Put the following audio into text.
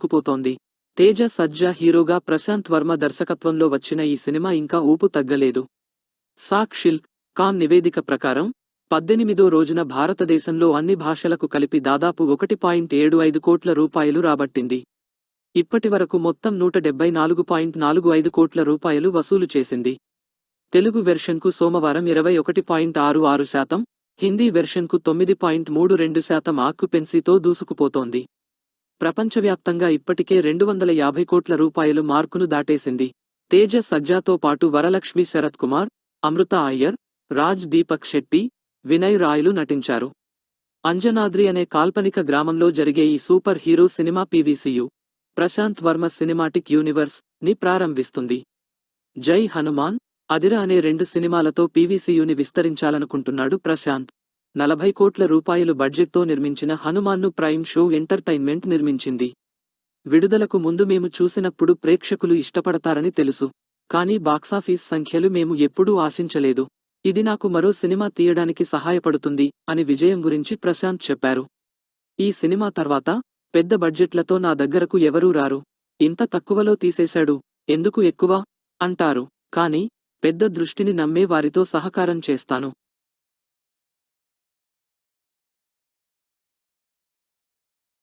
దూసుకుపోతోంది తేజ సజ్జ హీరోగా ప్రశాంత్ వర్మ దర్శకత్వంలో వచ్చిన ఈ సినిమా ఇంకా ఊపు తగ్గలేదు. సాక్షిల్ కాన్ నివేదిక ప్రకారం పద్దెనిమిదో రోజున భారతదేశంలో అన్ని భాషలకు కలిపి దాదాపు ఒకటి పాయింట్ ఏడు ఐదు కోట్ల రూపాయలు రాబట్టింది. ఇప్పటివరకు మొత్తం నూట డెబ్బై నాలుగు పాయింట్ నాలుగు ఐదు కోట్ల రూపాయలు వసూలు చేసింది. తెలుగు వెర్షన్కు సోమవారం ఇరవై ఒకటి పాయింట్ ఆరు ఆరు శాతం హిందీ వెర్షన్కు తొమ్మిది పాయింట్ మూడు రెండు శాతం ఆక్యుపెన్సీతో దూసుకుపోతోంది. ప్రపంచవ్యాప్తంగా ఇప్పటికే రెండు వందల యాభై కోట్ల రూపాయలు మార్కును దాటేసింది. తేజ సజ్జాతో పాటు వరలక్ష్మి శరత్ కుమార్ అమృత అయ్యర్ రాజ్ దీపక్ శెట్టి వినయ్ రాయలు నటించారు. అంజనాద్రి అనే కాల్పనిక గ్రామంలో జరిగే ఈ super hero cinema PVCU Prasanth Varma cinematic యూనివర్స్ని ప్రారంభిస్తుంది. జై హనుమాన్ అదిర అనే రెండు సినిమాలతో పీవీసీయుని విస్తరించాలనుకుంటున్నాడు ప్రశాంత్. నలభై కోట్ల రూపాయలు బడ్జెట్తో నిర్మించిన హనుమాన్ను ప్రైమ్ షో ఎంటర్టైన్మెంట్ నిర్మించింది. విడుదలకు ముందు మేము చూసినప్పుడు ప్రేక్షకులు ఇష్టపడతారని తెలుసు. కానీ బాక్సాఫీస్ సంఖ్యలు మేము ఎప్పుడూ ఆశించలేదు. ఇది నాకు మరో సినిమా తీయడానికి సహాయపడుతుంది అని విజయం గురించి ప్రశాంత్ చెప్పారు. ఈ సినిమా తర్వాత పెద్ద బడ్జెట్లతో నా దగ్గరకు ఎవరూ రారు. ఇంత తక్కువలో తీసేశాడు. ఎందుకు ఎక్కువ? అంటారు. కానీ పెద్ద దృష్టిని నమ్మే వారితో సహకారం చేస్తాను.